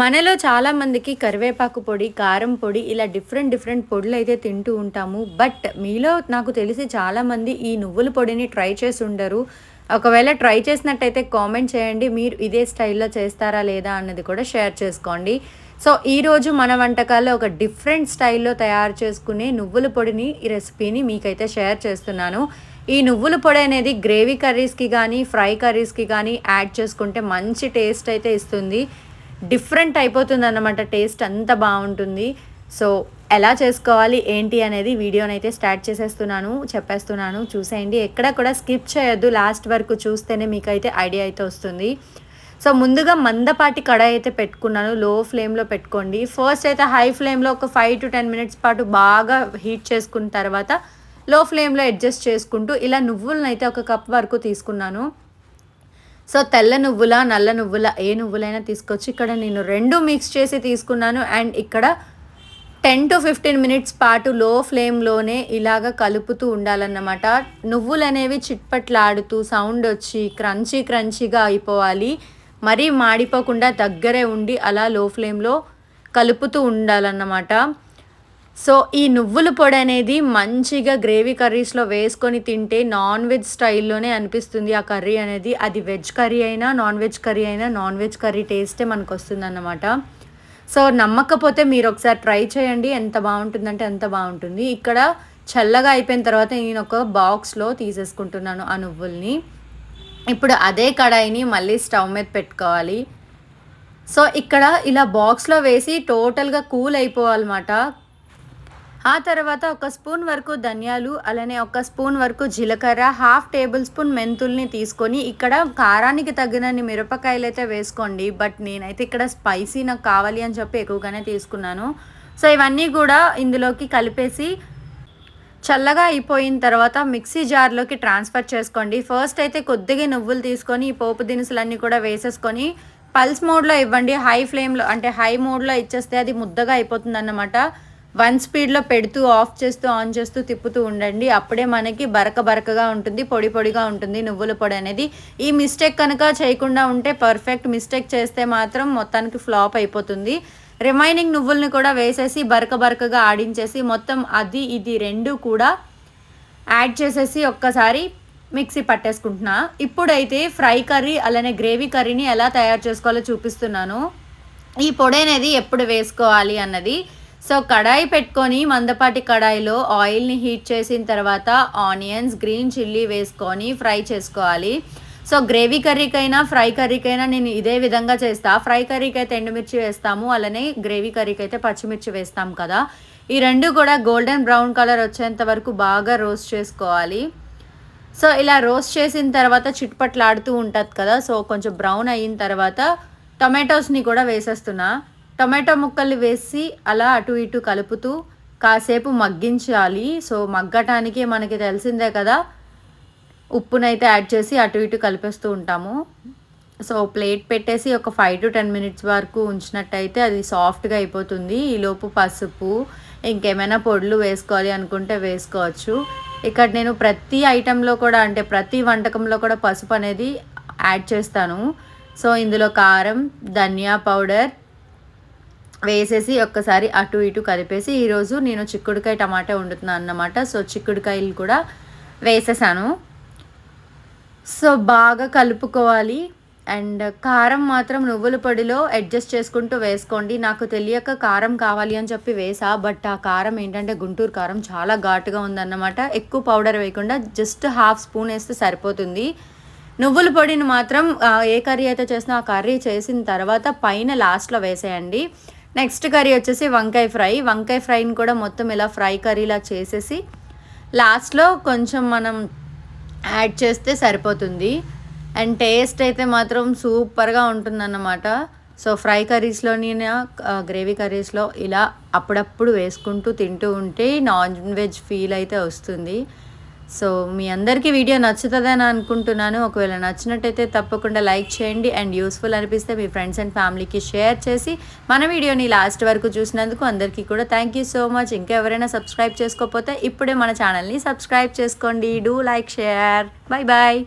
మనలో చాలామందికి కరివేపాకు పొడి కారం పొడి ఇలా డిఫరెంట్ డిఫరెంట్ పొడులు అయితే తింటూ ఉంటాము. బట్ మీలో నాకు తెలిసి చాలామంది ఈ నువ్వుల పొడిని ట్రై చేసి ఉండరు. ఒకవేళ ట్రై చేసినట్టయితే కామెంట్ చేయండి. మీరు ఇదే స్టైల్లో చేస్తారా లేదా అన్నది కూడా షేర్ చేసుకోండి. సో ఈరోజు మన వంటకాల్లో ఒక డిఫరెంట్ స్టైల్లో తయారు చేసుకునే నువ్వుల పొడిని ఈ రెసిపీని మీకైతే షేర్ చేస్తున్నాను. ఈ నువ్వుల పొడి అనేది గ్రేవీ కర్రీస్కి కానీ ఫ్రై కర్రీస్కి కానీ యాడ్ చేసుకుంటే మంచి టేస్ట్ అయితే ఇస్తుంది. డిఫరెంట్ అయిపోతుంది అన్నమాట టేస్ట్ అంత బాగుంటుంది. సో ఎలా చేసుకోవాలి ఏంటి అనేది వీడియోనైతే స్టార్ట్ చేసేస్తున్నాను చెప్పేస్తున్నాను. చూసేయండి. ఎక్కడ కూడా స్కిప్ చేయొద్దు. లాస్ట్ వరకు చూస్తేనే మీకు అయితే ఐడియా అయితే వస్తుంది. సో ముందుగా మందపాటి కడాయి అయితే పెట్టుకున్నాను. లో ఫ్లేమ్లో పెట్టుకోండి. ఫస్ట్ అయితే హై ఫ్లేమ్లో ఒక ఫైవ్ టు టెన్ మినిట్స్ పాటు బాగా హీట్ చేసుకున్న తర్వాత లో ఫ్లేమ్లో అడ్జస్ట్ చేసుకుంటూ ఇలా నువ్వులను అయితే ఒక కప్ వరకు తీసుకున్నాను. సో తెల్ల నువ్వుల నల్ల నువ్వుల ఏ నువ్వులైనా తీసుకొచ్చి ఇక్కడ నేను రెండు మిక్స్ చేసి తీసుకున్నాను. అండ్ ఇక్కడ టెన్ టు ఫిఫ్టీన్ మినిట్స్ పాటు లో ఫ్లేమ్లోనే ఇలాగ కలుపుతూ ఉండాలన్నమాట. నువ్వులు అనేవి చిట్పట్లాడుతూ సౌండ్ వచ్చి క్రంచీ క్రంచీగా అయిపోవాలి. మరీ మాడిపోకుండా దగ్గరే ఉండి అలా లో ఫ్లేమ్లో కలుపుతూ ఉండాలన్నమాట. సో ఈ నువ్వుల పొడి అనేది మంచిగా గ్రేవీ కర్రీస్లో వేసుకొని తింటే నాన్ వెజ్ స్టైల్లోనే అనిపిస్తుంది ఆ కర్రీ అనేది. అది వెజ్ కర్రీ అయినా నాన్ వెజ్ కర్రీ అయినా నాన్ వెజ్ కర్రీ టేస్టే మనకు వస్తుంది అన్నమాట సో నమ్మకపోతే మీరు ఒకసారి ట్రై చేయండి. ఎంత బాగుంటుందంటే అంత బాగుంటుంది. ఇక్కడ చల్లగా అయిపోయిన తర్వాత నేను ఒక బాక్స్లో తీసేసుకుంటున్నాను ఆ నువ్వుల్ని. ఇప్పుడు అదే కడాయిని మళ్ళీ స్టవ్ మీద పెట్టుకోవాలి. సో ఇక్కడ ఇలా బాక్స్లో వేసి టోటల్గా కూల్ అయిపోవాలన్నమాట. ఆ తర్వాత ఒక స్పూన్ వరకు ధనియాలు అలానే ఒక స్పూన్ వరకు జీలకర్ర హాఫ్ టేబుల్ స్పూన్ మెంతుల్ని తీసుకొని ఇక్కడ కారానికి తగినన్ని మిరపకాయలు అయితే వేసుకోండి. బట్ నేనైతే ఇక్కడ స్పైసీ నాకు కావాలి అని చెప్పి ఎక్కువగానే తీసుకున్నాను. సో ఇవన్నీ కూడా ఇందులోకి కలిపేసి చల్లగా అయిపోయిన తర్వాత మిక్సీ జార్లోకి ట్రాన్స్ఫర్ చేసుకోండి. ఫస్ట్ అయితే కొద్దిగా నువ్వులు తీసుకొని ఈ పోపు దినుసులన్నీ కూడా వేసేసుకొని పల్స్ మోడ్లో ఇవ్వండి. హై ఫ్లేమ్లో అంటే హై మోడ్లో ఇచ్చేస్తే అది ముద్దగా అయిపోతుంది అన్నమాట వన్ స్పీడ్లో పెడుతూ ఆఫ్ చేస్తూ ఆన్ చేస్తూ తిప్పుతూ ఉండండి. అప్పుడే మనకి బరక బరకగా ఉంటుంది పొడి పొడిగా ఉంటుంది నువ్వుల పొడి అనేది. ఈ మిస్టేక్ కనుక చేయకుండా ఉంటే పర్ఫెక్ట్ మిస్టేక్ చేస్తే మాత్రం మొత్తానికి ఫ్లాప్ అయిపోతుంది. రిమైనింగ్ నువ్వుల్ని కూడా వేసేసి బరక బరకగా ఆడించేసి మొత్తం అది ఇది రెండు కూడా యాడ్ చేసేసి ఒక్కసారి మిక్సీ పట్టేసుకుంటున్నా. ఇప్పుడైతే ఫ్రై కర్రీ అలానే గ్రేవీ కర్రీని ఎలా తయారు చేసుకోవాలో చూపిస్తున్నాను. ఈ పొడి అనేది ఎప్పుడు వేసుకోవాలి అన్నది సో కడాయి పెట్టుకొని మందపాటి కడాయిలో ఆయిల్ని హీట్ చేసిన తర్వాత ఆనియన్స్ గ్రీన్ చిల్లీ వేసుకొని ఫ్రై చేసుకోవాలి. సో గ్రేవీ కర్రీకైనా ఫ్రై కర్రీకైనా నేను ఇదే విధంగా చేస్తా. ఫ్రై కర్రీకి అయితే ఎండుమిర్చి వేస్తాము అలానే గ్రేవీ కర్రీకి అయితే పచ్చిమిర్చి వేస్తాం కదా. ఈ రెండు కూడా గోల్డెన్ బ్రౌన్ కలర్ వచ్చేంత వరకు బాగా రోస్ట్ చేసుకోవాలి. సో ఇలా రోస్ట్ చేసిన తర్వాత చిట్పట్లాడుతూ ఉంటుంది కదా సో కొంచెం బ్రౌన్ అయిన తర్వాత టొమాటోస్ని కూడా వేసేస్తున్నా. టొమాటో ముక్కలు వేసి అలా అటు ఇటు కలుపుతూ కాసేపు మగ్గించాలి. సో మగ్గటానికి మనకి తెలిసిందే కదా ఉప్పునైతే యాడ్ చేసి అటు ఇటు కలిపేస్తూ ఉంటాము. సో ప్లేట్ పెట్టేసి ఒక ఫైవ్ టు టెన్ మినిట్స్ వరకు ఉంచినట్టయితే అది సాఫ్ట్గా అయిపోతుంది. ఈలోపు పసుపు ఇంకేమైనా పొడులు వేసుకోవాలి అనుకుంటే వేసుకోవచ్చు. ఇక్కడ నేను ప్రతి ఐటెంలో కూడా అంటే ప్రతి వంటకంలో కూడా పసుపు అనేది యాడ్ చేస్తాను. సో ఇందులో కారం ధనియా పౌడర్ వేసేసి ఒక్కసారి అటు ఇటు కలిపేసి ఈరోజు నేను చిక్కుడుకాయ టమాటా వండుతున్నాను అన్నమాట. సో చిక్కుడుకాయలు కూడా వేసేసాను. సో బాగా కలుపుకోవాలి. అండ్ కారం మాత్రం నువ్వుల పొడిలో అడ్జస్ట్ చేసుకుంటూ వేసుకోండి. నాకు తెలియక కారం కావాలి అని చెప్పి వేసా. బట్ ఆ కారం ఏంటంటే గుంటూరు కారం చాలా ఘాటుగా ఉందన్నమాట. ఎక్కువ పౌడర్ వేయకుండా జస్ట్ హాఫ్ స్పూన్ వేస్తే సరిపోతుంది. నువ్వుల పొడిని మాత్రం ఏ కర్రీ అయితే చేసినా ఆ కర్రీ చేసిన తర్వాత పైన లాస్ట్లో వేసేయండి. నెక్స్ట్ కర్రీ వచ్చేసి వంకాయ ఫ్రై. వంకాయ ఫ్రైని కూడా మొత్తం ఇలా ఫ్రై కర్రీలా చేసేసి లాస్ట్లో కొంచెం మనం యాడ్ చేస్తే సరిపోతుంది. అండ్ టేస్ట్ అయితే మాత్రం సూపర్గా ఉంటుందన్నమాట. సో ఫ్రై కర్రీస్లోని గ్రేవీ కర్రీస్లో ఇలా అప్పుడప్పుడు వేసుకుంటూ తింటూ ఉంటే నాన్ వెజ్ ఫీల్ అయితే వస్తుంది. సో మీ అందరికీ వీడియో నచ్చుతుందని అనుకుంటున్నాను. ఒకవేళ నచ్చినట్టయితే తప్పకుండా లైక్ చేయండి. అండ్ యూస్ఫుల్ అనిపిస్తే మీ ఫ్రెండ్స్ అండ్ ఫ్యామిలీకి షేర్ చేసి మన వీడియోని లాస్ట్ వరకు చూసినందుకు అందరికీ కూడా థ్యాంక్ యూ సో మచ్. ఇంకా ఎవరైనా సబ్స్క్రైబ్ చేసుకోకపోతే ఇప్పుడే మన ఛానల్ని సబ్స్క్రైబ్ చేసుకోండి. Do like share. Bye bye